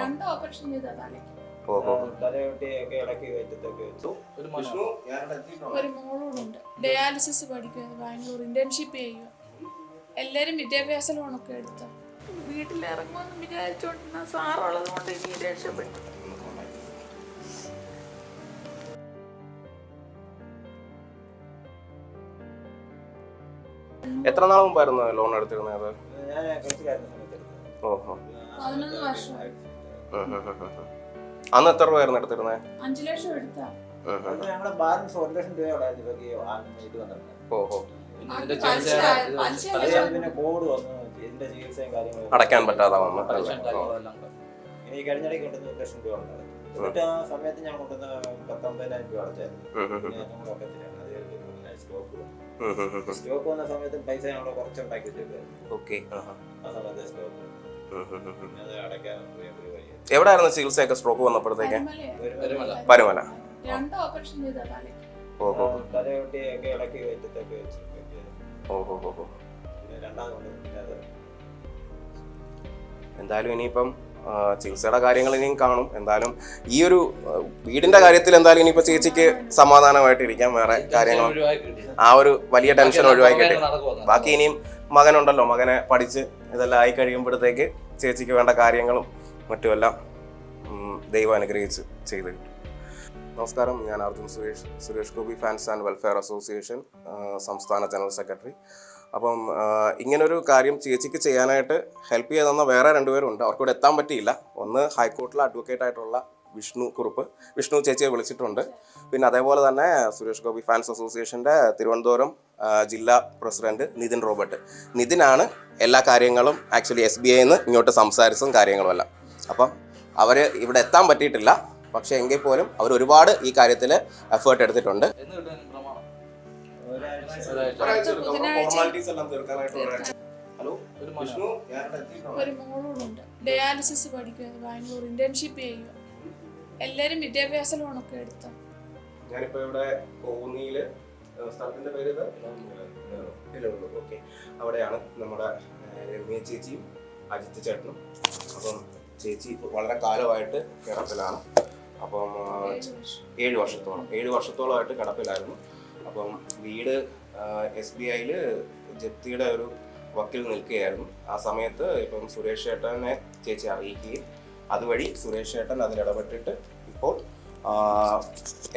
രണ്ട് ഓപ്പറേഷൻ ചെയ്താ തലയ്ക്ക് ഓഹോ തലയൊട്ടിയൊക്കെ ഇളക്കി വെച്ചിട്ടൊക്കെ വെച്ചു. ഒരു മോളോടുണ്ട് ഡയാലിസിസ് പഠിക്കുന്നത് ബാംഗ്ലൂർ. ഇന്റേൺഷിപ്പ് ചെയ്യുക. എല്ലാരും വിദ്യാഭ്യാസ ലോണൊക്കെ എടുത്ത. വീട്ടിലിറങ്ങുമെന്ന് വിചാരിച്ചോണ്ടിരുന്ന സാറുള്ളത് കൊണ്ട് ഇനി രക്ഷപ്പെട്ടു. എത്ര നാൾ മുമ്പായിരുന്നു ലോൺ എടുത്തിരുന്നത്? ഓഹോ പതിനൊന്ന് വർഷം. അന്ന് എത്ര രൂപയായിരുന്നു എടുത്തിരുന്നത് അഞ്ചു ലക്ഷം എടുത്താ. ഞങ്ങളുടെ ബാലൻസ് ഒരു ലക്ഷം ഇവർക്ക് ഇത് വന്നിരുന്നത്. ഓഹോ പിന്നെ വന്നു. ഇതിന്റെ ചികിത്സയും കാര്യങ്ങളും അടയ്ക്കാൻ പറ്റാതെ വന്നു പലിശ അല്ലേ? ഓ. കാര്യങ്ങളെല്ലാം ഉണ്ട്. ഇനി ഈ കഴിഞ്ഞിടയ്ക്ക് കിട്ടുന്ന ഒരു ലക്ഷം രൂപ ഉണ്ടായിരുന്നു എന്നിട്ട് ആ സമയത്ത് ഞാൻ കൊണ്ടുവന്ന പത്തൊമ്പതിനായിരം രൂപ അടച്ചായിരുന്നു. സ്റ്റോക്ക്. സ്റ്റോക്ക് വന്ന സമയത്ത് പൈസ ഞങ്ങൾ കുറച്ചുണ്ടാക്കി വെച്ചിട്ടുണ്ടായിരുന്നു. ആ സ്റ്റോക്ക് അത് അടയ്ക്കാൻ എവിടെയായിരുന്നു ചികിത്സയൊക്കെ സ്ട്രോക്ക് വന്നപ്പോഴത്തേക്ക്. പരുമല. ഓഹോ ഓഹോ ഓഹോ എന്തായാലും ഇനിയിപ്പം ചികിത്സയുടെ കാര്യങ്ങൾ ഇനിയും കാണും. എന്തായാലും ഈ ഒരു വീടിന്റെ കാര്യത്തിൽ എന്തായാലും ഇനിയിപ്പോ ചേച്ചിക്ക് സമാധാനമായിട്ട് ഇരിക്കാം. വേറെ കാര്യങ്ങൾ ആ ഒരു വലിയ ടെൻഷൻ ഒഴിവാക്കിയിട്ട്. ബാക്കി ഇനിയും മകനുണ്ടല്ലോ. മകനെ പഠിച്ച് ഇതെല്ലാം ആയി കഴിയുമ്പോഴത്തേക്ക് ചേച്ചിക്ക് വേണ്ട കാര്യങ്ങളും മറ്റുമെല്ലാം ദൈവം അനുഗ്രഹിച്ച് ചെയ്ത് കിട്ടും. നമസ്കാരം. ഞാൻ Arjun Suresh. Suresh Gopi fans and welfare association സംസ്ഥാന ജനറൽ സെക്രട്ടറി. അപ്പം ഇങ്ങനൊരു കാര്യം ചേച്ചിക്ക് ചെയ്യാനായിട്ട് ഹെൽപ്പ് ചെയ്തെന്ന വേറെ രണ്ടുപേരുണ്ട് അവർക്കൂടെ എത്താൻ പറ്റിയില്ല. ഒന്ന് ഹൈക്കോർട്ടിലെ അഡ്വക്കേറ്റ് ആയിട്ടുള്ള വിഷ്ണു കുറുപ്പ്. വിഷ്ണു ചേച്ചിയെ വിളിച്ചിട്ടുണ്ട്. പിന്നെ അതേപോലെ തന്നെ സുരേഷ് ഗോപി ഫാൻസ് അസോസിയേഷന്റെ തിരുവനന്തപുരം ജില്ലാ പ്രസിഡന്റ് നിതിൻ റോബർട്ട്. നിതിനാണ് എല്ലാ കാര്യങ്ങളും ആക്ച്വലി എസ് ബി ഐന്ന് ഇങ്ങോട്ട് സംസാരിച്ചതും കാര്യങ്ങളും എല്ലാം അപ്പം അവർ ഇവിടെ എത്താൻ പറ്റിയിട്ടില്ല. പക്ഷേ എങ്കിൽ പോലും അവർ ഒരുപാട് ഈ കാര്യത്തിൽ എഫേർട്ട് എടുത്തിട്ടുണ്ട്. ഹലോ ഒരു മോളോടുണ്ട് ഡയാലിസിസ് പഠിക്കുന്നത് ബാംഗ്ലൂർ. ഇന്റേൺഷിപ്പ് ചെയ്യുക എല്ലാരും വിദ്യാഭ്യാസ ലോണൊക്കെ എടുത്ത? ഞാനിപ്പോ ഇവിടെ കോന്നിയിൽ സ്ഥലത്തിന്റെ പേര് ഓക്കെ. അവിടെയാണ് നമ്മുടെ രമ്യ ചേച്ചിയും അജിത് ചേട്ടനും. അപ്പം ചേച്ചി വളരെ കാലമായിട്ട് കിടപ്പിലാണ്. അപ്പം ഏഴ് വർഷത്തോളം ഏഴ് വർഷത്തോളമായിട്ട് കിടപ്പിലായിരുന്നു. അപ്പം വീട് എസ് ബി ഐയിൽ ജപ്തിയുടെ ഒരു വക്കിൽ നിൽക്കുകയായിരുന്നു. ആ സമയത്ത് ഇപ്പം സുരേഷ് ചേട്ടനെ ചേച്ചി അറിയിക്കുകയും അതുവഴി സുരേഷ് ചേട്ടൻ അതിൽ ഇടപെട്ടിട്ട് ഇപ്പോൾ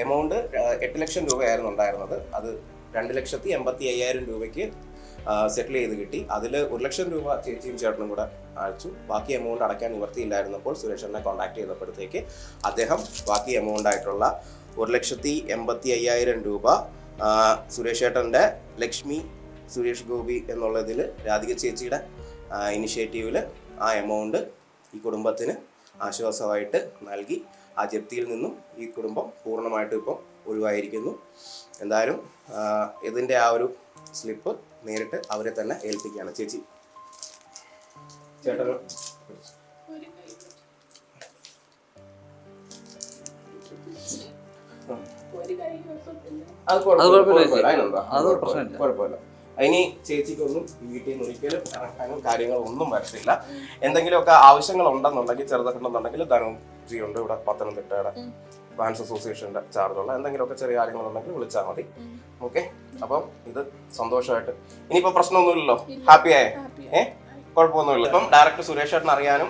എമൗണ്ട് എട്ട് ലക്ഷം രൂപയായിരുന്നു ഉണ്ടായിരുന്നത്. അത് രണ്ട് ലക്ഷത്തി എൺപത്തി അയ്യായിരം രൂപയ്ക്ക് സെറ്റിൽ ചെയ്ത് കിട്ടി. അതിൽ ഒരു ലക്ഷം രൂപ ചേച്ചിയും ചേട്ടനും കൂടെ അയച്ചു ബാക്കി എമൗണ്ട് അടയ്ക്കാൻ നിവർത്തിയില്ലായിരുന്നപ്പോൾ സുരേഷനെ കോൺടാക്ട് ചെയ്തപ്പോഴത്തേക്ക് അദ്ദേഹം ബാക്കി എമൗണ്ട് ആയിട്ടുള്ള ഒരു ലക്ഷത്തി എൺപത്തി അയ്യായിരം രൂപ സുരേഷ് ഏട്ടന്റെ ലക്ഷ്മി സുരേഷ് ഗോപി എന്നുള്ളതിൽ രാധിക ചേച്ചിയുടെ ഇനിഷ്യേറ്റീവിൽ ആ എമൗണ്ട് ഈ കുടുംബത്തിന് ആശ്വാസമായിട്ട് നൽകി. ആ ജപ്തിയിൽ നിന്നും ഈ കുടുംബം പൂർണമായിട്ടും ഇപ്പം ഒഴിവായിരിക്കുന്നു. എന്തായാലും ഇതിന്റെ ആ ഒരു സ്ലിപ്പ് നേരിട്ട് അവരെ തന്നെ ഏൽപ്പിക്കുകയാണ് ചേച്ചി. ചേട്ടനും? അത് അത് കുഴപ്പമില്ല? അത് കുഴപ്പമില്ല. പ്രശ്നമില്ല. കുഴപ്പമില്ല. ഇനി ചേച്ചിക്കൊന്നും വീട്ടിൽ നിന്ന് ഒരിക്കലും ഇറക്കാനും കാര്യങ്ങളൊന്നും വരത്തില്ല. എന്തെങ്കിലുമൊക്കെ ആവശ്യങ്ങൾ ഉണ്ടെന്നുണ്ടെങ്കിൽ ചെറുതൊക്കെണ്ടെന്നുണ്ടെങ്കിൽ ധനജി ഉണ്ട് ഇവിടെ പത്തനംതിട്ടയുടെ. ഫാൻസ് അസോസിയേഷന്റെ ചാർജുള്ള എന്തെങ്കിലുമൊക്കെ ചെറിയ കാര്യങ്ങളുണ്ടെങ്കിൽ വിളിച്ചാൽ മതി. ഓക്കെ? അപ്പം ഇത് സന്തോഷമായിട്ട്. ഇനിയിപ്പോ പ്രശ്നമൊന്നുമില്ലല്ലോ? ഹാപ്പിയായേ? ഹാപ്പി ആയേ ഹാപ്പി ഏ? കുഴപ്പമൊന്നുമില്ല. ഇപ്പം ഡയറക്ടർ സുരേഷ് ചേട്ടൻ അറിയാനും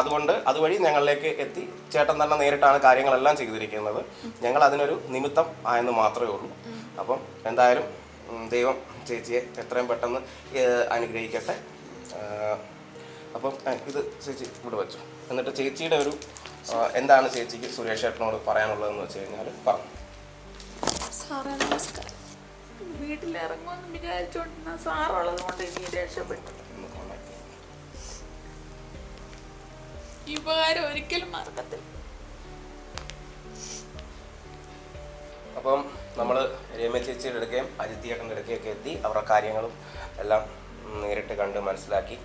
അതുകൊണ്ട് അതുവഴി ഞങ്ങളിലേക്ക് എത്തി. ചേട്ടൻ തന്നെ നേരിട്ടാണ് കാര്യങ്ങളെല്ലാം ചെയ്തിരിക്കുന്നത്. ഞങ്ങൾ അതിനൊരു നിമിത്തം ആയെന്ന് മാത്രമേ ഉള്ളൂ. അപ്പം എന്തായാലും ദൈവം ചേച്ചിയെ എത്രയും പെട്ടെന്ന് അനുഗ്രഹിക്കട്ടെ. അപ്പം ഇത് ചേച്ചി ഇവിടെ വെച്ചു. എന്നിട്ട് ചേച്ചിയുടെ ഒരു എന്താണ് ചേച്ചിക്ക് സുരേഷ് ചേട്ടനോട് പറയാനുള്ളതെന്ന് വെച്ച് കഴിഞ്ഞാൽ പറഞ്ഞു. സാറേ നമസ്കാരം. വീട്ടിലിറങ്ങുമെന്ന് വിചാരിച്ചോണ്ടിരുന്ന സാറുള്ളത് കൊണ്ട് ഇനി രക്ഷപ്പെട്ടു. ഈ ഉപകാരം ഒരിക്കലും മറക്കത്തില്ല. അപ്പം നമ്മൾ രമ്യ ചേച്ചിയുടെ അടുക്കുകയും അജിത്തിയേട്ടന്റെ അടുക്കയൊക്കെ എത്തി അവരുടെ കാര്യങ്ങളും എല്ലാം നേരിട്ട് കണ്ട് മനസ്സിലാക്കി.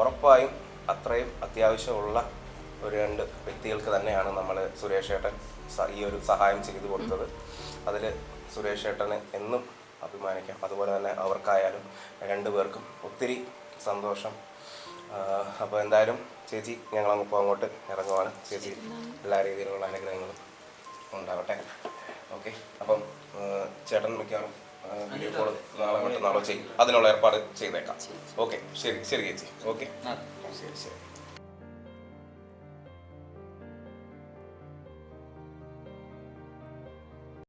ഉറപ്പായും അത്രയും അത്യാവശ്യമുള്ള ഒരു രണ്ട് വ്യക്തികൾക്ക് തന്നെയാണ് നമ്മൾ സുരേഷ് ഏട്ടൻ ഈ ഒരു സഹായം ചെയ്തു കൊടുത്തത്. അതിൽ സുരേഷ് ഏട്ടന് എന്നും അഭിമാനിക്കാം. അതുപോലെ തന്നെ അവർക്കായാലും രണ്ടു പേർക്കും ഒത്തിരി സന്തോഷം. അപ്പോൾ എന്തായാലും ചേച്ചി പോ അങ്ങോട്ട് ഇറങ്ങുവാണ്. ചേച്ചി എല്ലാ രീതിയിലുള്ള അനുഗ്രഹങ്ങളും ഉണ്ടാവട്ടെ. ഓക്കെ. അപ്പം ചേട്ടൻ മിക്കവാറും വീഡിയോ കോൾ നാളെ മറ്റന്നാളോ ചെയ്യും. അതിനുള്ള ഏർപ്പാട് ചെയ്തേക്കാം. ഓക്കെ. ശരി ശരി ചേച്ചി. ഓക്കെ. ശരി ശരി.